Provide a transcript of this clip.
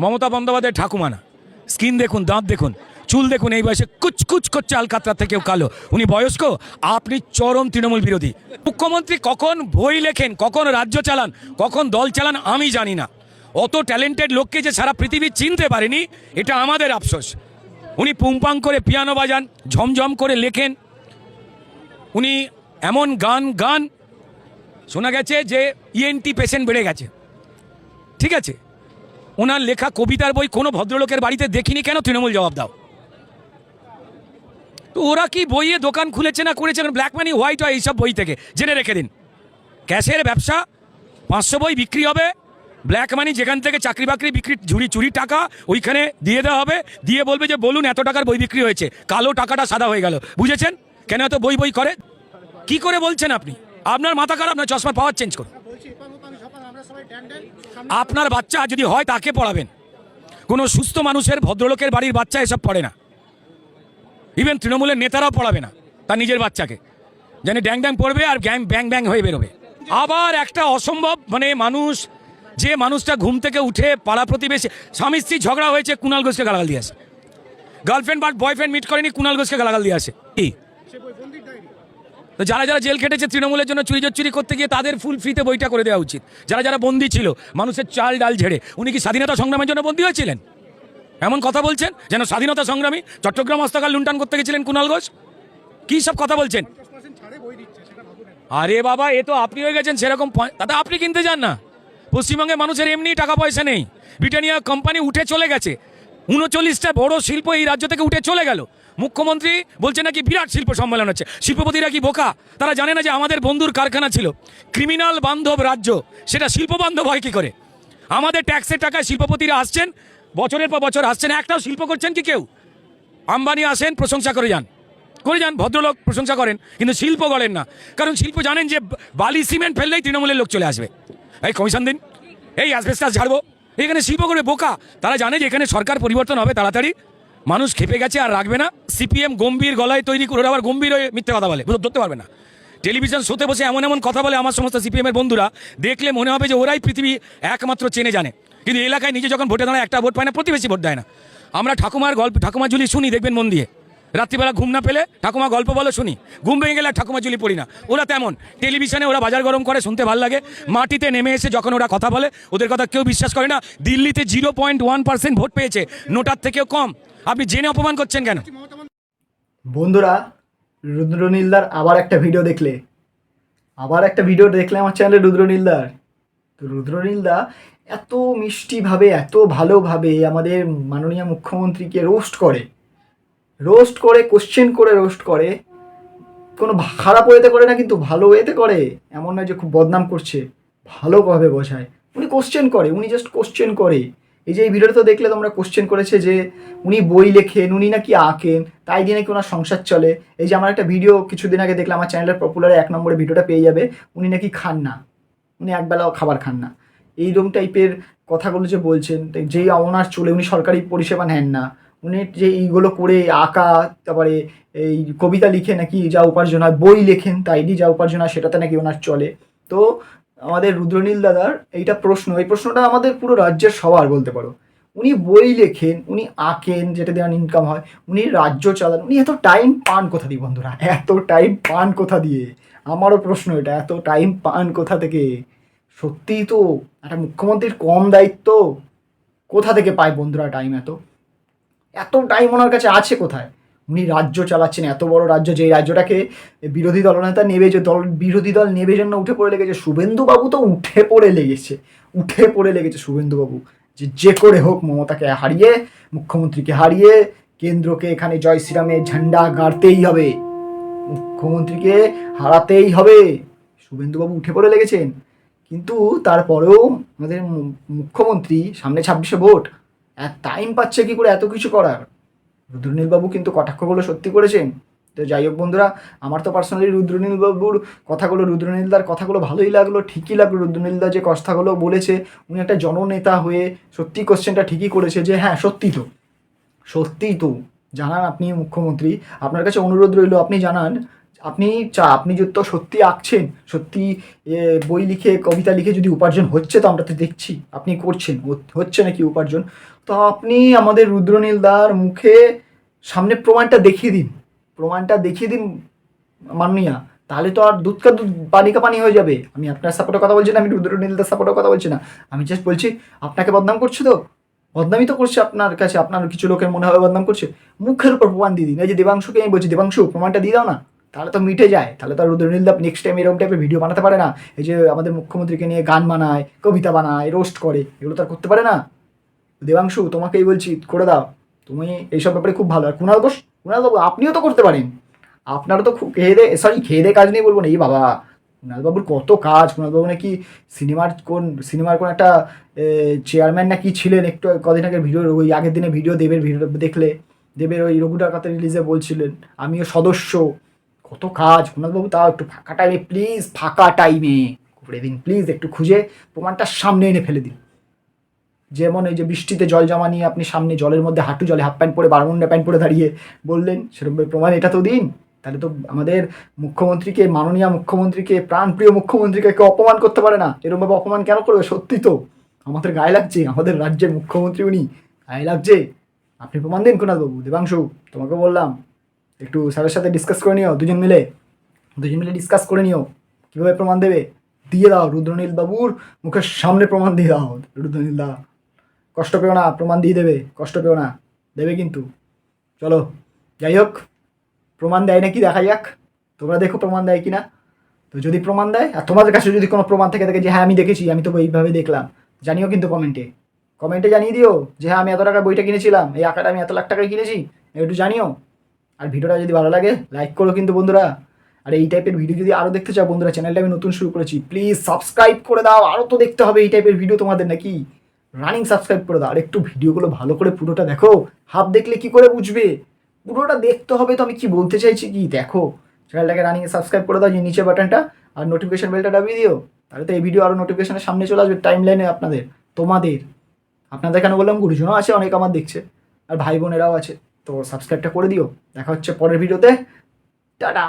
মমতা বন্দ্যোপাধ্যায় ঠাকুমা না স্কিন দেখুন, দাঁত দেখুন, চুল দেখুন, এই বয়সে কুচ কুচ করছে আলকাতরা থেকেও কালো। উনি বয়স্ক, আপনি চরম তৃণমূল বিরোধী। মুখ্যমন্ত্রী কখন বই লেখেন, কখন রাজ্য চালান, কখন দল চালান, আমি জানি না। অত ট্যালেন্টেড লোককে যে সারা পৃথিবী চিনতে পারেনি, এটা আমাদের আফসোস। উনি পুংপাং করে পিয়ানো বাজান, ঝমঝম করে লেখেন। উনি এমন গান গান, শোনা গেছে যে ইএনটি পেশেন্ট বেড়ে গেছে। ঠিক আছে? ওনার লেখা কবিতার বই কোনো ভদ্রলোকের বাড়িতে দেখিনি, কেন তৃণমূল জবাব দাও? তো ওরা কি বইয়ে দোকান খুলেছে না করেছে? ব্ল্যাক মানি হোয়াইট হয় এইসব বই থেকে। জেনে রেখে দিন। ক্যাশের ব্যবসা, পাঁচশো বই বিক্রি হবে। ব্ল্যাক মানি যেখান থেকে চাকরি বাকরি বিক্রি, ঝুড়ি চুরি টাকা, ওইখানে দিয়ে দেওয়া হবে। দিয়ে বলবে যে, বলুন, এত টাকার বই বিক্রি হয়েছে। কালো টাকাটা সাদা হয়ে গেল। বুঝেছেন? কেন এত বই বই করে? কি করে বলছেন আপনি? আপনার মাথা খারাপ না চশমা পাওয়ার চেঞ্জ করুন। আপনার বাচ্চা যদি হয়, তাকে পড়াবেন। কোনো সুস্থ মানুষের, ভদ্রলোকের বাড়ির বাচ্চা এসব পড়ে না। ইভেন তৃণমূলের নেতারাও পড়াবে না, তার নিজের বাচ্চাকে। জানি ড্যাং ড্যাং পড়বে আর গ্যাং ব্যাং ব্যাং হয়ে বেরোবে। আবার একটা অসম্ভব মানে মানুষ, যে মানুষটা ঘুম থেকে উঠে পাড়া প্রতিবেশী, স্বামী স্ত্রী ঝগড়া হয়েছে কুণাল ঘোষকে গালাগাল দিয়ে আসে। গার্লফ্রেন্ড বা বয়ফ্রেন্ড মিট করেনি কুণাল ঘোষকে গালাগাল দিয়ে আসে। কি? তো যারা যারা জেল খেটেছে, তৃণমূলের জন্য চুরি চুরি করতে গিয়ে তাদের ফুল ফ্রিতে বইটা করে দেওয়া উচিত। যারা যারা বন্দী ছিল, মানুষের চাল ডাল ঝেড়ে, উনি কি স্বাধীনতা সংগ্রামের জন্য বন্দী হয়েছিলেন? এমন কথা বলছেন? যেন স্বাধীনতা সংগ্রামী চট্টগ্রাম হস্তকাল লুণ্ঠন করতে গেছিলেন কুণাল ঘোষ? কি সব কথা বলছেন? আরে বাবা, এ তো আপনি হয়ে গেছেন সেরকম দাদা আপনি কিনতে যান না। পশ্চিমবঙ্গের মানুষের এমনি টাকা পয়সা নেই। ব্রিটানিয়া কোম্পানি উঠে চলে গেছে। উনচল্লিশটা বড় শিল্প এই রাজ্য থেকে উঠে চলে গেল। মুখ্যমন্ত্রী বলছে নাকি বিরাট শিল্প সম্মেলন হচ্ছে। শিল্পপতিরা কি বোকা? তারা জানে না যে আমাদের বন্ধুর কারখানা ছিল। ক্রিমিনাল বান্ধব রাজ্য, সেটা শিল্প বান্ধব হয় কী করে? আমাদের ট্যাক্সের টাকায় শিল্পপতিরা আসছেন, বছরের পর বছর আসছেন, একটাও শিল্প করছেন কি কেউ? আম্বানি আসেন, প্রশংসা করে যান। করে যান, ভদ্রলোক প্রশংসা করেন, কিন্তু শিল্প করেন না। কারণ শিল্প জানেন যে বালি, সিমেন্ট ফেললেই তৃণমূলের লোক চলে আসবে। এই কমিশন দিন। এই অ্যাসবেস্টাস ঝাড়বো। এখানে শিল্প করবে বোকা। তারা জানে যে এখানে সরকার পরিবর্তন হবে তাড়াতাড়ি। মানুষ খেপে গেছে আর রাখবে না। সিপিএম গম্ভীর গলায় তৈরি করে আবার গম্ভীর হয়ে মিথ্যে কথা বলে। ধরতে পারবে না। টেলিভিশন শোতে বসে এমন এমন কথা বলে আমার সমস্ত সিপিএমের বন্ধুরা। দেখলে মনে হবে যে ওরাই পৃথিবী একমাত্র চেনে জানে। কিন্তু এলাকায় নিজে যখন ভোটে দাঁড়ায়, একটা ভোট পায় না, প্রতিবেশী ভোট দেয় না। আমরা ঠাকুমার গল্প, ঠাকুমার ঝুলি শুনি, দেখবেন মন দিয়ে। রাত্রিবেলা ঘুম না পেলে ঠাকুমা গল্প বলো শুনি। ঘুম ভেঙে গেলে ঠাকুমা ঝুলি পড়ি না। ওরা তেমন। টেলিভিশনে ওরা বাজার গরম করে, শুনতে ভালো লাগে। মাটিতে নেমে এসে যখন ওরা কথা বলে, ওদের কথা কেউ বিশ্বাস করে না। দিল্লিতে zero point one percent vote পেয়েছে। নোটার থেকেও কম। আপনি জেনে অপমান করছেন কেন? বন্ধুরা রুদ্রনীলদার আবার একটা ভিডিও দেখলে। আবার একটা ভিডিও দেখলে আমার চ্যানেলে রুদ্রনীলদার তো রুদ্রনীলদা এত মিষ্টিভাবে, এত ভালোভাবে আমাদের মাননীয় মুখ্যমন্ত্রীকে রোস্ট করে। রোস্ট করে কোশ্চেন করে রোস্ট করে। কোনো খারাপ ওয়েতে করে না, কিন্তু ভালো ওয়েতে করে। এমন নয় যে খুব বদনাম করছে। ভালোভাবে বোঝায়। উনি কোশ্চেন করে, উনি জাস্ট কোশ্চেন করে। এই যে এই ভিডিওটা তো দেখলে তোমরা কোশ্চেন করেছে যে উনি বই লেখেন, উনি নাকি আঁকেন, তাই দিয়ে নাকি ওনার সংসার চলে। এই যে আমার একটা ভিডিও কিছুদিন আগে দেখলাম, আমার চ্যানেলের পপুলারে এক নম্বরে ভিডিওটা পেয়ে যাবে। উনি নাকি খান না। উনি একবেলাও খাবার খান না। এইরকম টাইপের কথাগুলো যে বলছেন যেই ওনার চলে, উনি সরকারি পরিষেবা নেন না। উনি যে এইগুলো করে আঁকা, তারপরে এই কবিতা লিখে নাকি যা উপার্জন হয়, বই লেখেন, তাই দিয়ে যা উপার্জন হয়, সেটাতে নাকি ওনার চলে। তো আমাদের রুদ্রনীল দাদার এইটা প্রশ্ন, এই প্রশ্নটা আমাদের পুরো রাজ্যের সবার বলতে পারো। উনি বই লেখেন, উনি আঁকেন যেটা দিয়ে ইনকাম হয়, উনি রাজ্য চালান, উনি এত টাইম পান কোথা দিয়ে বন্ধুরা? এত টাইম পান কোথা দিয়ে? আমারও প্রশ্ন এটা, এত টাইম পান কোথা থেকে? সত্যিই তো একটা মুখ্যমন্ত্রীর কম দায়িত্ব কোথা থেকে পায় বন্ধুরা টাইম এত? এত টাইম ওনার কাছে আছে কোথায়? উনি রাজ্য চালাচ্ছেন, এত বড় রাজ্য যে রাজ্যটাকে বিরোধী দলনেতা নেবে, যে দল, বিরোধী দল নেবে জন্য উঠে পড়ে লেগেছে। শুভেন্দুবাবু তো উঠে পড়ে লেগেছে, উঠে পড়ে লেগেছে শুভেন্দুবাবু। যে যে করে হোক মমতাকে হারিয়ে, মুখ্যমন্ত্রীকে হারিয়ে, কেন্দ্রকে এখানে জয় শ্রীরামের ঝান্ডা গাড়তেই হবে। মুখ্যমন্ত্রীকে হারাতেই হবে। শুভেন্দুবাবু উঠে পড়ে লেগেছেন। কিন্তু তারপরেও আমাদের মুখ্যমন্ত্রী সামনে ছাব্বিশে ভোট। টাইম পাচ্ছে কি করে? এত কিছু করার। রুদ্রনীলবাবু কিন্তু কটাক্ষগুলো সত্যি করেছেন। তো যাই হোক বন্ধুরা, আমার তো পার্সোনালি রুদ্রনীলবাবুর কথাগুলো, রুদ্রনীলদার কথাগুলো ভালোই লাগল, ঠিকই লাগল। রুদ্রনীলদা যে কথাগুলো বলেছে, উনি একটা জননেতা হয়ে সত্যি কোশ্চেনটা ঠিকই করেছে যে হ্যাঁ সত্যি তো। সত্যিই তো। জানান আপনি মুখ্যমন্ত্রী। আপনার কাছে অনুরোধ রইল, আপনি জানান আপনি চা, আপনি যদি তো সত্যি আঁকছেন, সত্যি বই লিখে, কবিতা লিখে যদি উপার্জন হচ্ছে তো আমরা তো দেখছি, আপনি করছেন হচ্ছে নাকি উপার্জন? তো আপনি আমাদের রুদ্রনীলদার মুখে সামনে প্রমাণটা দেখিয়ে দিন, প্রমাণটা দেখিয়ে দিন, মাননীয়া, তাহলে তো আর দুধ কা দুধ, পানি কা পানি হয়ে যাবে। আমি আপনার সাপোর্টের কথা বলছি না, আমি রুদ্রনীলদার সাপোর্টের কথা বলছি না। আমি জাস্ট বলছি, আপনাকে বদনাম করছে তো? বদনামই তো করছে আপনার কাছে, আপনার কিছু লোকের মনে হবে বদনাম করছে। মুখের উপর প্রমাণ দিয়ে দিন। এই যে দেবাংশুকে আমি বলছি, দেবাংশু, প্রমাণটা দিয়ে দাও না। তাহলে তো মিটে যায়। তাহলে তো আর রুদ্রনীলদা নেক্সট টাইম এরকম টাইপের ভিডিও বানাতে পারে না। এই যে আমাদের মুখ্যমন্ত্রীকে নিয়ে গান বানায়, কবিতা বানায় রোস্ট করে, এগুলো তো আর করতে পারে না। দেবাংশু, তোমাকেই বলছি, করে দাও। তুমি এইসব ব্যাপারে খুব ভালো। আর কুণাল ঘোষ, কুণাল বাবু, আপনিও তো করতে পারেন। আপনারও তো খুব খেয়ে দে সরি খেয়ে দে কাজ নেই বলব না। এই বাবা কুণালবাবুর কত কাজ। কুণালবাবু নাকি সিনেমার কোন সিনেমার কোন একটা চেয়ারম্যান নাকি ছিলেন একটু কদিন আগের ভিডিও ওই আগের দিনে ভিডিও দেবের ভিডিও দেখলে। দেবের ওই রঘু ডাকাতে রিলিজে বলছিলেন, আমিও সদস্য। কত কাজ কুণালবাবু তাও একটু ফাঁকা টাইমে প্লিজ ফাঁকা টাইমে করে দিন প্লিজ একটু খুঁজে প্রমাণটা সামনে এনে ফেলে দিন। যেমন এই যে বৃষ্টিতে জল জমা নিয়ে আপনি সামনে জলের মধ্যে হাঁটু জলে হাফ প্যান্ট পরে বারমুন্ডা প্যান্ট পরে দাঁড়িয়ে বললেন, সেরকম প্রমাণ এটা তো দিন। তাহলে তো আমাদের মুখ্যমন্ত্রীকে, মাননীয় মুখ্যমন্ত্রীকে, প্রাণপ্রিয় মুখ্যমন্ত্রীকে কেউ অপমান করতে পারে না। এরকমভাবে অপমান কেন করবে? সত্যি তো। আমাদের গায়ে লাগছে, আমাদের রাজ্যের মুখ্যমন্ত্রী উনি। গায়ে লাগছে। আপনি প্রমাণ দিন, কুণালবাবু, দেবাংশু, তোমাকে বললাম। একটু স্যারের সাথে ডিসকাস করে নিও, দুজন মিলে। দুজন মিলে ডিসকাস করে নিও। কীভাবে প্রমাণ দেবে? দিয়ে দাও, রুদ্রনীল বাবুর মুখের সামনে প্রমাণ দিয়ে দাও, রুদ্রনীল দা। কষ্ট পেও না, প্রমাণ দিয়ে দেবে। কষ্ট পেও না, দেবে কিন্তু। চলো, যাই হোক, প্রমাণ দেয় নাকি দেখা যাক। তোমরা দেখো প্রমাণ দেয় কি না তো যদি প্রমাণ দেয়, আর তোমাদের কাছে যদি কোনো প্রমাণ থেকে থাকে যে হ্যাঁ আমি দেখেছি, আমি তো এইভাবে দেখলাম। জানিও কিন্তু কমেন্টে কমেন্টে জানিয়ে দিও যে হ্যাঁ আমি এত টাকার বইটা কিনেছিলাম, এই আঁকাটা আমি এত লাখ টাকায় কিনেছি, একটু জানিও। আর ভিডিওটা যদি ভালো লাগে লাইক করো কিন্তু বন্ধুরা। আর এই টাইপের ভিডিও যদি আরও দেখতে চাও বন্ধুরা চ্যানেলটা আমি নতুন শুরু করেছি প্লিজ সাবস্ক্রাইব করে দাও। আরও তো দেখতে হবে এই টাইপের ভিডিও তোমাদের নাকি। রানিং সাবস্ক্রাইব করে দাও। আর একটু ভিডিওগুলো ভালো করে পুরোটা দেখো। হাফ দেখলে কি করে বুঝবে? পুরোটা দেখতে হবে তো আমি কি বলতে চাইছি কি? দেখো চ্যানেলটাকে রানিং সাবস্ক্রাইব করে দাও, যে নিচে বাটনটা আর নোটিফিকেশন বেলটা দাবিয়ে দিও। তাহলে তো এই ভিডিও আরও নোটিফিকেশনের সামনে চলে আসবে টাইম লাইনে আপনাদের, তোমাদের। আপনাদের কেন বললাম, গুরুজনও আছে, অনেক আমার দেখছে, আর ভাই বোনেরাও আছে। তো সাবস্ক্রাইবটা করে দিও। দেখা হচ্ছে পরের ভিডিওতে। টাটা!